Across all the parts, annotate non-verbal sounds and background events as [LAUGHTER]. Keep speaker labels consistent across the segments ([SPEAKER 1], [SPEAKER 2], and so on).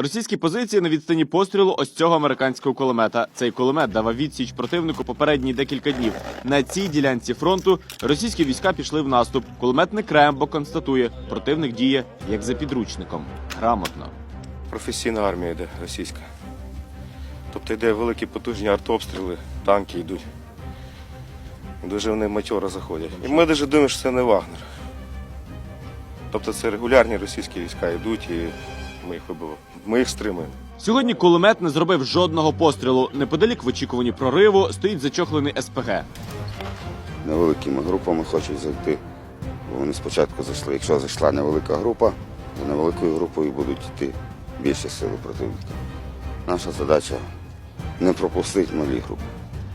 [SPEAKER 1] Російські позиції на відстані пострілу ось цього американського кулемета. Цей кулемет давав відсіч противнику попередні декілька днів. На цій ділянці фронту російські війська пішли в наступ. Кулеметник Крембо констатує, противник діє як за підручником. Грамотно.
[SPEAKER 2] Професійна армія йде російська. Тобто йде великі потужні артобстріли, танки йдуть. Дуже вони матьоро заходять. І ми навіть думаємо, що це не Вагнер. Тобто це регулярні російські війська йдуть і ми їх вибиваємо. Ми їх стримуємо.
[SPEAKER 1] Сьогодні кулемет не зробив жодного пострілу. Неподалік в очікуванні прориву стоїть зачохлений СПГ.
[SPEAKER 3] невеликими групами хочуть зайти. Бо вони спочатку зайшли. Якщо зайшла невелика група, то невеликою групою будуть йти більше сили противника. Наша задача не пропустити малі групи.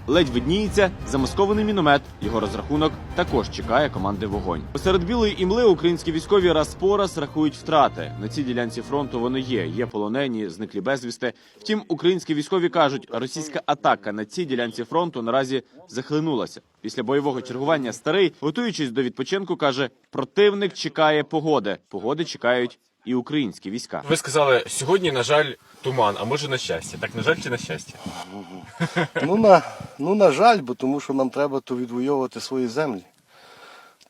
[SPEAKER 1] Ледь видніється замаскований міномет. Його розрахунок також чекає команди вогонь. Посеред білої імли українські військові раз по раз рахують втрати. На цій ділянці фронту вони є. Є полонені, зниклі безвісти. Втім, українські військові кажуть, російська атака на цій ділянці фронту наразі захлинулася. Після бойового чергування старий, готуючись до відпочинку, каже: противник чекає погоди. Погоди чекають і українські війська.
[SPEAKER 4] Ви сказали, сьогодні, на жаль, туман, а може на щастя. Так, на жаль чи на щастя? [LAUGHS]
[SPEAKER 5] Ну на, ну, на жаль, бо тому що нам треба то відвоювати свої землі.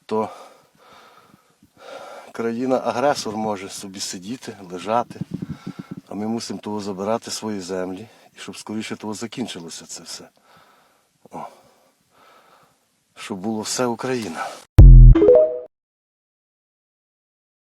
[SPEAKER 5] То країна-агресор може собі сидіти, лежати, а ми мусимо того забирати свої землі, і щоб скоріше того закінчилося це все. О. Щоб було все Україна.